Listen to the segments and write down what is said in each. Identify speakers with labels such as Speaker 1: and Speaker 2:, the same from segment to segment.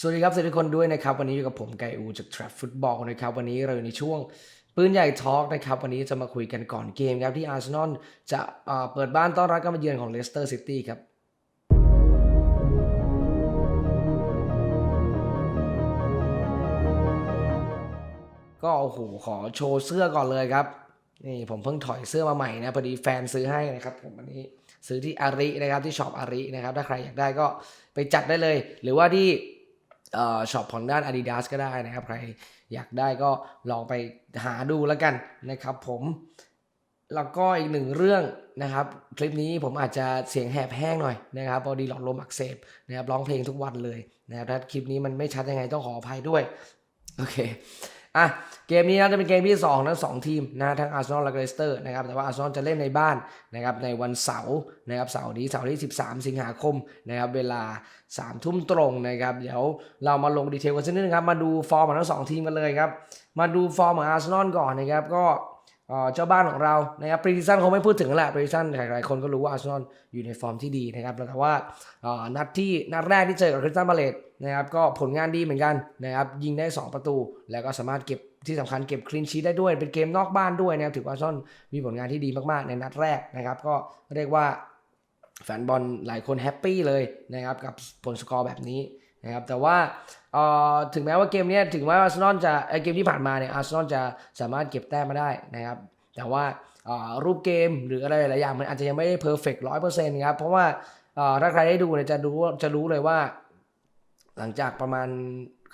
Speaker 1: สวัสดีครับสวัสดีทุกคนด้วยนะครับ วันนี้อยู่กับผมไกอูจาก Trap Football นะครับ วันนี้เราอยู่ในช่วงปืนใหญ่ทอล์กนะครับ วันนี้จะมาคุยกันก่อนเกมครับ ที่อาร์เซนอลจะเปิดบ้านต้อนรับการมาเยือนของเลสเตอร์ซิตี้ครับก็โอ้โหขอโชว์เสื้อก่อนเลยครับ นี่ผมเพิ่งถอยเสื้อมาใหม่นะพอดีแฟนซื้อให้นะครับผมวันนี้ซื้อที่อารินะครับที่ช็อปอารินะครับถ้าใครอยากได้ก็ไปจัดได้เลย หรือว่าที่ ช็อปของด้าน Adidas ก็ได้นะครับ ใครอยากได้ก็ลองไปหาดูแล้วกันนะครับผม แล้วก็อีกหนึ่งเรื่องนะครับ คลิปนี้ผมอาจจะเสียงแหบแห้งหน่อยนะครับพอดีหลอดลมอักเสบนะครับร้องเพลงทุกวันเลยนะครับถ้าคลิปนี้มันไม่ชัดยังไงต้องขออภัยด้วย โอเค อะเกมนี้นะจะเป็นเกมที่2ทั้ง2ทีมนะทั้งอาร์เซนอลและเลสเตอร์นะครับแต่ว่าอาร์เซนอลจะเล่นในบ้านนะครับในวันเสาร์นะครับเสาร์นี้เสาร์ที่ 13 สิงหาคมนะครับเวลา3ทุ่มตรงนะครับเดี๋ยวเรามาลงดีเทลกันสักนิดนึงครับมาดูฟอร์มของทั้ง2ทีมกันเลยครับมาดูฟอร์มของอาร์เซนอลก่อนนะครับก็ เจ้าบ้านของเรานะครับปรีซันคงไม่พูดถึงแล้วแหละปรีซันหลายๆคนก็รู้ว่าอาร์เซนอลอยู่ในฟอร์มที่ดีนะครับแต่ว่าเอ่อนัดที่นัดแรกที่เจอกับคริสตันพาเลตนะครับก็ผลงานดีเหมือนกันนะครับยิงได้ 2 ประตู แล้วก็สามารถเก็บที่สำคัญเก็บคลีนชีได้ด้วยเป็นเกมนอกบ้านด้วยนะครับถือว่าอาร์เซนอลมีผลงานที่ดีมากๆในนัดแรกนะครับก็เรียกว่าแฟนบอลหลายคนแฮปปี้เลยนะครับกับผลสกอร์แบบนี้ นะครับแต่ว่าเอ่อถึงแม้ว่าเกมนี้ถึงแม้ว่าอาร์เซนอลจะเกมที่ผ่านมาเนี่ยอาร์เซนอลจะสามารถเก็บแต้มมาได้นะครับแต่ว่ารูปเกมหรืออะไรหลายอย่างมันอาจจะยังไม่ได้เพอร์เฟกต์ร้อยเปอร์เซ็นต์ครับเพราะว่าถ้าใครได้ดูเนี่ยจะรู้จะรู้เลยว่า หลังจากประมาณ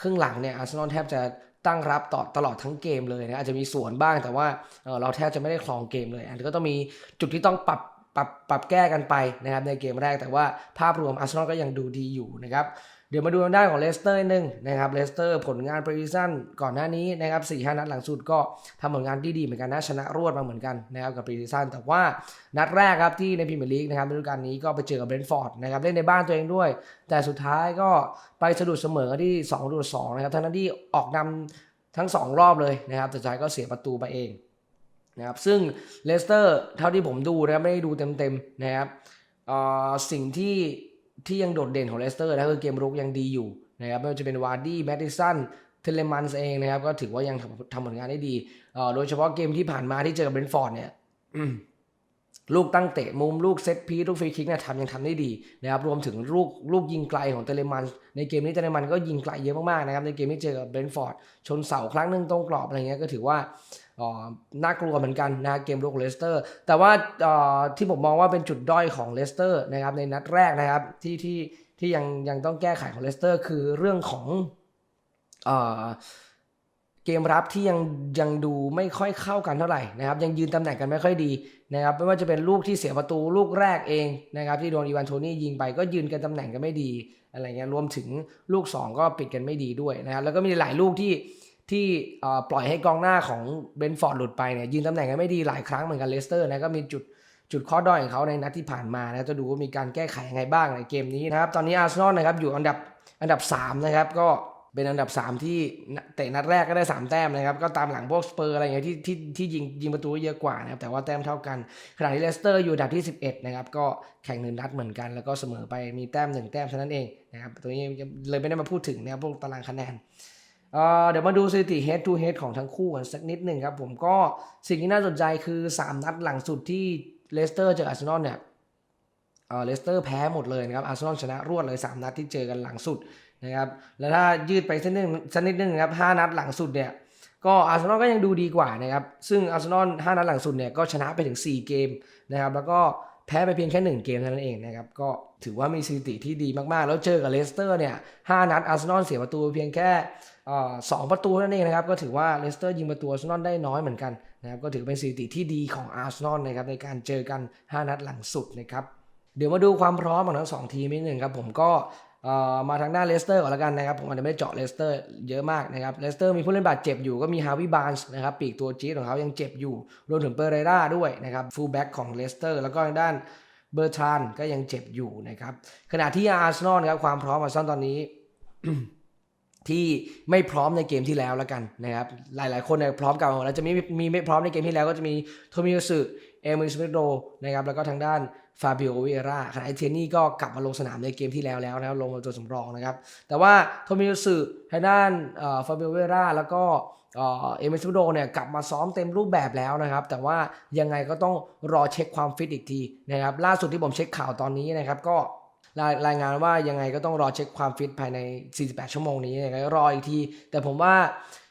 Speaker 1: ครึ่งหลังเนี่ยอาร์เซนอลแทบจะตั้งรับต่อตลอดทั้งเกมเลยนะอาจจะมีส่วนบ้างแต่ว่าเอ่อเราแทบจะไม่ได้ครองเกมเลย อันนี้ก็ต้องมีจุดที่ต้องปรับปรับปรับแก้กันไปนะครับในเกมแรกแต่ว่าภาพรวมอาร์เซนอลก็ยังดูดีอยู่นะครับ เดี๋ยวมาดูทางด้านของเลสเตอร์นิดนึงนะครับเลสเตอร์ผลงานปรีซันก่อนหน้านี้นะครับสี่ห้านัดหลังสุดก็ทำผลงานที่ดีเหมือนกันนะชนะรวดมาเหมือนกันนะครับกับปรีซันแต่ว่านัดแรกครับที่ในพรีเมียร์ลีกนะครับฤดูกาลนี้ก็ไปเจอกับเบรนท์ฟอร์ดนะครับเล่นในบ้านตัวเองด้วย แต่สุดท้ายก็ไปสะดุดเสมอที่2ประตูสองนะครับทั้งนั้นที่ออกนำทั้ง 2 รอบเลยนะครับแต่สุดท้ายก็เสียประตูไปเองนะครับซึ่งเลสเตอร์เท่าที่ผมดูนะไม่ได้ดูเต็มๆนะครับสิ่งที่ ที่ยังโดดเด่นของเลสเตอร์นะคือเกมรุกยังดีอยู่นะครับไม่ว่าจะเป็นวาร์ดี้แมดดิสันเทเลมันส์เองนะครับ ก็ถือว่ายังทำผลงานได้ดีโดยเฉพาะเกมที่ผ่านมาที่เจอกับเบรนฟอร์ดเนี่ยลูกตั้งเตะมุมลูกเซตพีลูกฟรีคิกเนี่ยทำยังทำได้ดีนะครับรวมถึงลูกลูกยิงไกลของเตเลมัน ในเกมนี้เตเลมันก็ยิงไกลเยอะมากๆนะครับในเกมที่เจอกับเบรนฟอร์ดชนเสาครั้งหนึ่งตรงกรอบอะไรเงี้ยก็ถือว่า น่ากลัวเหมือนกันนะเกมลุกเลสเตอร์ แต่ว่าที่ผมมองว่าเป็นจุดด้อยของเลสเตอร์นะครับในนัดแรกนะครับที่ที่ที่ยังยังต้องแก้ไขของเลสเตอร์ คือเรื่องของเอ่อเกมรับที่ยังยังดูไม่ค่อยเข้ากันเท่าไหร่นะครับยังยืนตำแหน่งกันไม่ค่อยดีนะครับไม่ว่าจะเป็นลูกที่เสียประตูลูกแรกเองนะครับที่โดนอีวานโทนี่ยิงไปก็ยืนกันตำแหน่งกันไม่ดีอะไรเงี้ยรวมถึงลูก 2 ก็ปิดกันไม่ดีด้วยนะครับแล้วก็มีหลายลูกที่ ที่ปล่อยให้กองหน้าของเบนฟอร์ดหลุดไปเนี่ยยืนตำแหน่งกันไม่ดีหลายครั้งเหมือนกันเลสเตอร์นะก็มีจุดจุดข้อด้อยของเขาในนัดที่ผ่านมานะจะดูว่ามีการแก้ไขยังไงบ้างในเกมนี้นะครับ ตอนนี้อาร์เซนอลนะครับอยู่อันดับอันดับสามนะครับ ก็เป็นอันดับ 3 ที่เตะนัดแรกก็ได้ 3 แต้มนะครับ ก็ตามหลังพวกสเปอร์อะไรอย่างเงี้ยที่ที่ที่ยิงยิงประตูเยอะกว่านะครับแต่ว่าแต้มเท่ากันขณะที่เลสเตอร์อยู่อันดับที่ 11 นะครับ ก็แข่งหนึ่งนัดเหมือนกัน แล้วก็เสมอไปมีแต้ม 1 แต้มเท่านั้นเองนะครับตัวนี้เลยไม่ได้มาพูดถึงนะครับพวกตารางคะแนน เดี๋ยวมาดูสถิติ head to head ของทั้งคู่กันสักนิดหนึ่งครับผมก็สิ่งที่น่าสนใจคือ 3 นัดหลังสุดที่เลสเตอร์เจออาร์เซนอลเนี่ยเลสเตอร์แพ้หมดเลยนะครับอาร์เซนอลชนะรวดเลย 3 นัดที่เจอกันหลังสุดนะครับแล้วถ้ายืดไปสักนิดสักนิดนึงครับ5นัดหลังสุดเนี่ยก็อาร์เซนอลก็ยังดูดีกว่านะครับซึ่งอาร์เซนอล5นัดหลังสุดเนี่ยก็ชนะไปถึง 4 เกมนะครับแล้วก็ พ้ไปเพียงแค่ 1 เกมเท่านั้นเองนะครับ ก็ถือว่ามีสถิติที่ดีมากๆ แล้วเจอกับเลสเตอร์เนี่ย5นัดอาร์เซนอลเสียประตูเพียงแค่สองประตูเท่านั้นเองนะครับ ก็ถือว่าเลสเตอร์ยิงประตูอาร์เซนอลได้น้อยเหมือนกันนะครับ ก็ถือเป็นสถิติที่ดีของอาร์เซนอลนะครับในการเจอกัน 5 นัดหลังสุดนะครับ เดี๋ยวมาดูความพร้อมของทั้งสองทีมนิดหนึ่งครับผมก็ มาทางด้านเลสเตอร์ก่อนละกันนะครับผมอาจจะไม่ได้เจาะเลสเตอร์เยอะมากนะครับเลสเตอร์มีผู้เล่นบาดเจ็บอยู่ก็มีฮาวิบานส์นะครับปีกตัวจี๊ดของเขายังเจ็บอยู่ รวมถึงเปอร์เรราด้วยนะครับฟูลแบ็กของเลสเตอร์แล้วก็ทางด้านเบอร์ทานก็ยังเจ็บอยู่นะครับขณะที่อาร์เซนอลครับความพร้อมอาร์เซนอลตอนนี้ ที่ไม่พร้อมในเกมที่แล้วแล้วกันนะครับหลาย ๆ คนเนี่ยพร้อมกันแล้วจะมีมีไม่พร้อมในเกมที่แล้วก็จะมีโทมิโยสึเอมิสเมโดนะครับแล้วก็ทางด้าน ฟาบิโอเวราขณะที่เทนี่ก็กลับมาลงสนามในเกมที่แล้วแล้วนะครับลงมาตัวสำรองนะครับ แต่ว่าโทมิโยสึทางด้านฟาบิโอเวราแล้วก็เอเมซิโดเนี่ยกลับมาซ้อมเต็มรูปแบบแล้วนะครับ แต่ว่ายังไงก็ต้องรอเช็คความฟิตอีกทีนะครับล่าสุดที่ผมเช็คข่าวตอนนี้นะครับก็รายรายงานว่ายังไงก็ต้องรอเช็คความฟิตภายใน 48 ชั่วโมงนี้ยังไงก็รออีกที แต่ผมว่า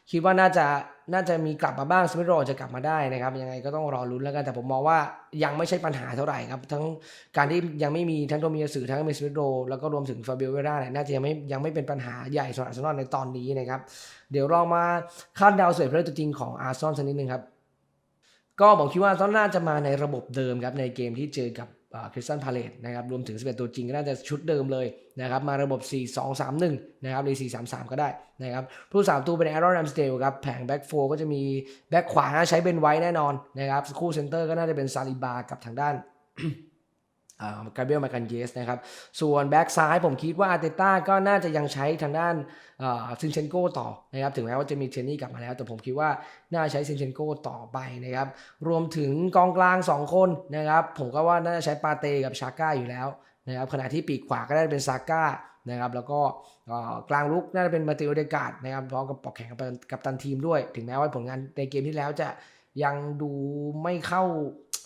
Speaker 1: คิดว่าน่าจะน่าจะมีกลับมาบ้างสมิธโรจะกลับมาได้นะครับยังไงก็ต้องรอลุ้นแล้วกันแต่ผมมองว่ายังไม่ใช่ปัญหาเท่าไหร่ครับทั้งการที่ยังไม่มีทั้งโดมิยาสือทั้งเมสมิธโรแล้วก็รวมถึงฟาเบ o เวราเนี่ยน่าจะยังไม่ยังไม่เป็นปัญหาใหญ่สำหรับอาร์เซนอลในตอนนี้นะครับเดี๋ยวลองมาคาดเดาสวยเพลย์ตัวจริงของอาร์เซนอลสักนิดนึงครับก็ผมคิดว่าอาร์เซนอลน่าจะมาในระบบเดิมครับในเกมที่เจอกับ คริสตันพาเลตนะครับรวมถึง 11 ตัวจริงก็น่าจะชุดเดิมเลยนะครับมาระบบ 4 2 3 1 นะครับหรือ 4 3 3 ก็ได้นะครับผู้สามตัวเป็นแอรอนแรมสเตลครับแผงแบ็กโฟก็จะมีแบ็กขวาน่าใช้เป็นไว้แน่นอนนะครับคู่เซนเตอร์ก็น่าจะเป็นซาลิบากับทางด้าน กาเบรียลมากันเยสนะครับ ส่วนแบ็กซ้ายผมคิดว่าอาร์เตต้าก็น่าจะยังใช้ทางด้านซินเชนโกต่อนะครับ ถึงแม้ว่าจะมีเทนนี่กลับมาแล้ว แต่ผมคิดว่าน่าใช้ซินเชนโกต่อไปนะครับ รวมถึงกองกลาง 2 คนนะครับ ผมก็ว่าน่าจะใช้ปาเตกับชาก้าอยู่แล้วนะครับ ขณะที่ปีกขวาก็ได้เป็นซาก้านะครับแล้วก็กลางลุกน่าจะเป็นมาติโอเดกาดนะครับพร้อมกับปอกแข่งกับตันทีมด้วย ถึงแม้ว่าผลงานในเกมที่แล้วจะยังดูไม่เข้า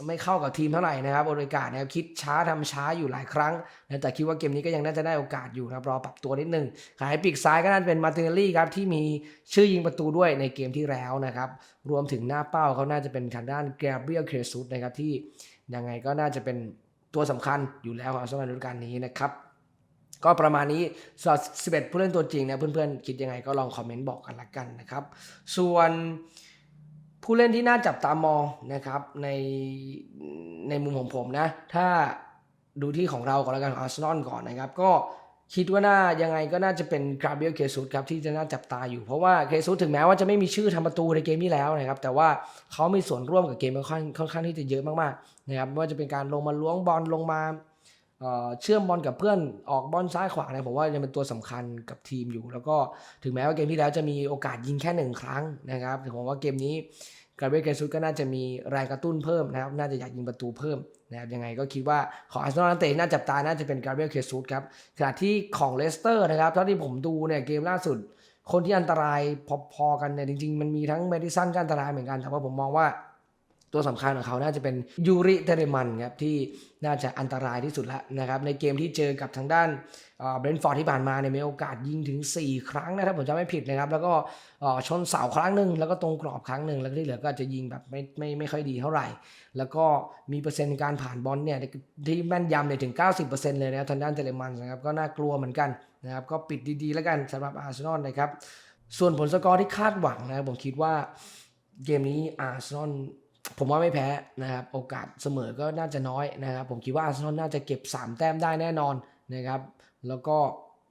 Speaker 1: ไม่เข้ากับทีมเท่าไหร่นะครับโอเดกานะครับคิดช้าทำช้าอยู่หลายครั้งนะแต่คิดว่าเกมนี้ก็ยังน่าจะได้โอกาสอยู่นะครับรอปรับตัวนิดนึงขายปีกซ้ายก็น่าจะเป็นมาติเนลลี่ครับที่มีชื่อยิงประตูด้วยในเกมที่แล้วนะครับรวมถึงหน้าเป้าเขาน่าจะเป็นทางด้านแกรเบียลเครซุสนะครับที่ยังไงก็น่าจะเป็นตัวสำคัญอยู่แล้วของอาร์เซนอลฤดูกาลนี้นะครับก็ประมาณนี้สำหรับ11ผู้เล่นตัวจริงนะเพื่อนๆคิดยังไงก็ลองคอมเมนต์บอกกันละกันนะครับส่วน ผู้เล่นที่น่าจับตามองนะครับในในมุมของผมนะ ถ้าดูที่ของเราก่อนแล้วกันของอาร์เซนอลก่อนนะครับ ก็คิดว่าน่ายังไงก็น่าจะเป็นกราเบียลเคซุสครับที่จะน่าจับตาอยู่เพราะว่าเคซุสถึงแม้ว่าจะไม่มีชื่อทำประตูในเกมนี้แล้วนะครับ แต่ว่าเขามีส่วนร่วมกับเกมค่อนข้างค่อนข้างที่จะเยอะมากๆนะครับไม่ว่าจะเป็นการลงมาล้วงบอลลงมา เชื่อมบอลกับเพื่อนออกบอลซ้ายขวาเนี่ยผมว่ายังเป็นตัวสำคัญกับทีมอยู่ แล้วก็ถึงแม้ว่าเกมที่แล้วจะมีโอกาสยิงแค่หนึ่งครั้งนะครับแต่ผมว่าเกมนี้กราเบรียลเกซุสก็น่าจะมีแรงกระตุ้นเพิ่มนะครับ น่าจะอยากยิงประตูเพิ่มนะครับยังไงก็คิดว่าของอาร์เซนอลนักเตะน่าจับตาน่าจะเป็นกราเบรียลเกซุสครับขณะที่ของเลสเตอร์นะครับเท่าที่ผมดูเนี่ยเกมล่าสุด คนที่อันตรายพอๆกันเนี่ยจริง ๆ มันมีทั้งเมดิสันก็อันตรายเหมือนกันแต่ว่าผมมองว่า ตัวสำคัญของเขาน่าจะเป็นยูริเทเรมันครับที่น่าจะอันตรายที่สุดแล้วนะครับในเกมที่เจอกับทางด้านเบรนฟอร์ดที่ผ่านมาเนี่ยมีโอกาสยิงถึง 4 ครั้งนะครับผมจะไม่ผิดนะครับ แล้วก็ชนเสาครั้งหนึ่งแล้วก็ตรงกรอบครั้งหนึ่งแล้วที่เหลือก็จะยิงแบบไม่ไม่ไม่ค่อยดีเท่าไหร่ แล้วก็มีเปอร์เซ็นต์การผ่านบอลเนี่ยที่แม่นยำเนี่ยถึง 90%เลยนะครับทางด้านเทเลมันนะครับก็น่ากลัวเหมือนกันนะครับก็ปิดดีๆ แล้วกันสำหรับอาร์เซนอลนะครับส่วนผลสกอร์ที่คาดหวังนะครับผมคิดว่าเกมนี้อาร์เซนอล ผมว่าไม่แพ้นะครับ โอกาสเสมอก็น่าจะน้อยนะครับ ผมคิดว่าอาร์เซนอลน่าจะเก็บ 3 แต้มได้แน่นอนนะครับ แล้วก็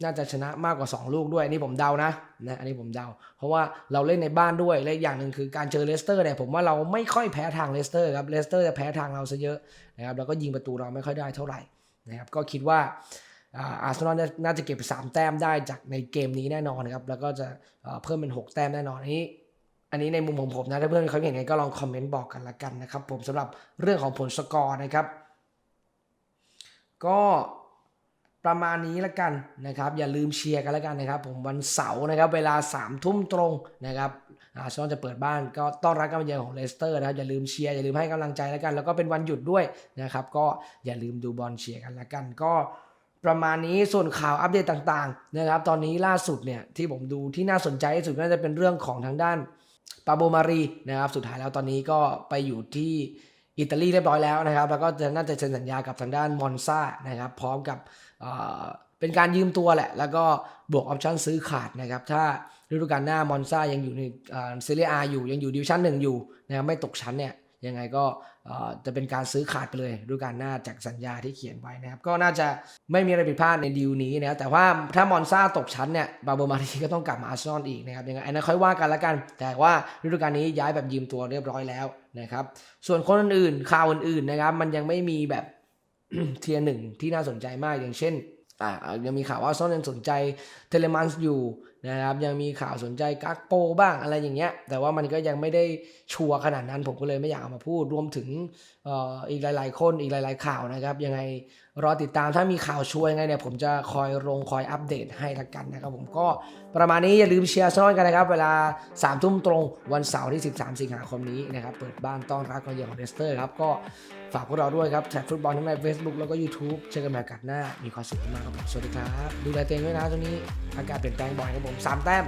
Speaker 1: น่าจะชนะมากกว่า 2 ลูกด้วยอันนี้ผมเดานะนะอันนี้ผมเดา เพราะว่าเราเล่นในบ้านด้วยและอย่างหนึ่งคือการเจอเลสเตอร์เนี่ยผมว่าเราไม่ค่อยแพ้ทางเลสเตอร์ครับเลสเตอร์จะแพ้ทางเราซะเยอะนะครับแล้วก็ยิงประตูเราไม่ค่อยได้เท่าไหร่นะครับก็คิดว่าอาร์เซนอลน่าจะเก็บ 3 แต้มได้จากในเกมนี้แน่นอนครับแล้วก็จะเพิ่มเป็น 6 แต้มแน่นอนอันนี้ อันนี้ในมุมของผมนะถ้าเพื่อนเขาเห็นไงก็ลองคอมเมนต์บอกกันละกันนะครับ ผมสำหรับเรื่องของผลสกอร์นะครับ ก็ประมาณนี้ละกันนะครับ อย่าลืมเชียร์กันละกันนะครับ ผมวันเสาร์นะครับ เวลา3ามทุ่มตรงนะครับอาร์เซนอลจะเปิดบ้านก็ต้อนรับการมาเยือนของเลสเตอร์นะครับอย่าลืมเชียร์อย่าลืมให้กำลังใจล้วกัน แล้วก็เป็นวันหยุดด้วยนะครับ ก็อย่าลืมดูบอลเชียร์กันละกัน ก็ประมาณนี้ส่วนข่าวอัปเดตต่างๆนะครับ ตอนนี้ล่าสุดเนี่ยที่ผมดูที่น่าสนใจที่สุดน่าจะเป็นเรื่องของทางด้าน ปาโบมารีนะครับสุดท้ายแล้วตอนนี้ก็ไปอยู่ที่อิตาลีเรียบร้อยแล้วนะครับ แล้วก็จะน่าจะเซ็นสัญญากับทางด้านมอนซานะครับ พร้อมกับเป็นการยืมตัวแหละ แล้วก็บวกออปชั่นซื้อขาดนะครับ ถ้าฤดูกาลหน้ามอนซายังอยู่ในเซเรียอาอยู่ยังอยู่ดิวชั่นหนึ่งอยู่นะครับไม่ตกชั้นเนี่ย ยังไงก็จะเป็นการซื้อขาดไปเลยฤดูกาลหน้าจากสัญญาที่เขียนไว้นะครับ ก็น่าจะไม่มีอะไรผิดพลาดในดีลนี้นะครับแต่ว่าถ้ามอนซาตกชั้นเนี่ยบาโบมารีก็ต้องกลับมาอาร์เซนอลอีกนะครับยังไงอันนั้นค่อยว่ากันละกัน แต่ว่าฤดูกาลนี้ย้ายแบบยืมตัวเรียบร้อยแล้วนะครับส่วนคนอื่นๆข่าวอื่นๆนะครับมันยังไม่มีแบบเทียร์หนึ่งที่น่าสนใจมากอย่างเช่น อ่ายังมีข่าวว่าซอนยังสนใจเทเลมันส์อยู่นะครับยังมีข่าวสนใจกักโปบ้างอะไรอย่างเงี้ยแต่ว่ามันก็ยังไม่ได้ชัวร์ขนาดนั้นผมก็เลยไม่อยากเอามาพูดรวมถึงอ่ออีกหลาย ๆ คนอีกหลาย ๆ ข่าวนะครับยังไง รอติดตามถ้ามีข่าวชัวยไงเนี่ยผมจะคอยลงคอยอัปเดตให้ละกันนะครับผมก็ประมาณนี้อย่าลืมเชียร์ซอนกันนะครับ เวลา3ามทุ่มตรงวันเสาร์ที่ 13 สิงหาคมนี้นะครับเปิดบ้านต้อนรับกันเยือนของเลสเตอร์ครับก็ฝากพวกเราด้วยครับแท็กฟุตบอลทั้งใน Facebook แล้วก็ YouTube เจอกันใหม่โอกัดหน้า มีความสุขมากครับสวัสดีครับ ดูแลตัวเองด้วยนะตรงนี้อากาศเปลี่ยนแปลงบ่อยครับผมสามแต้ม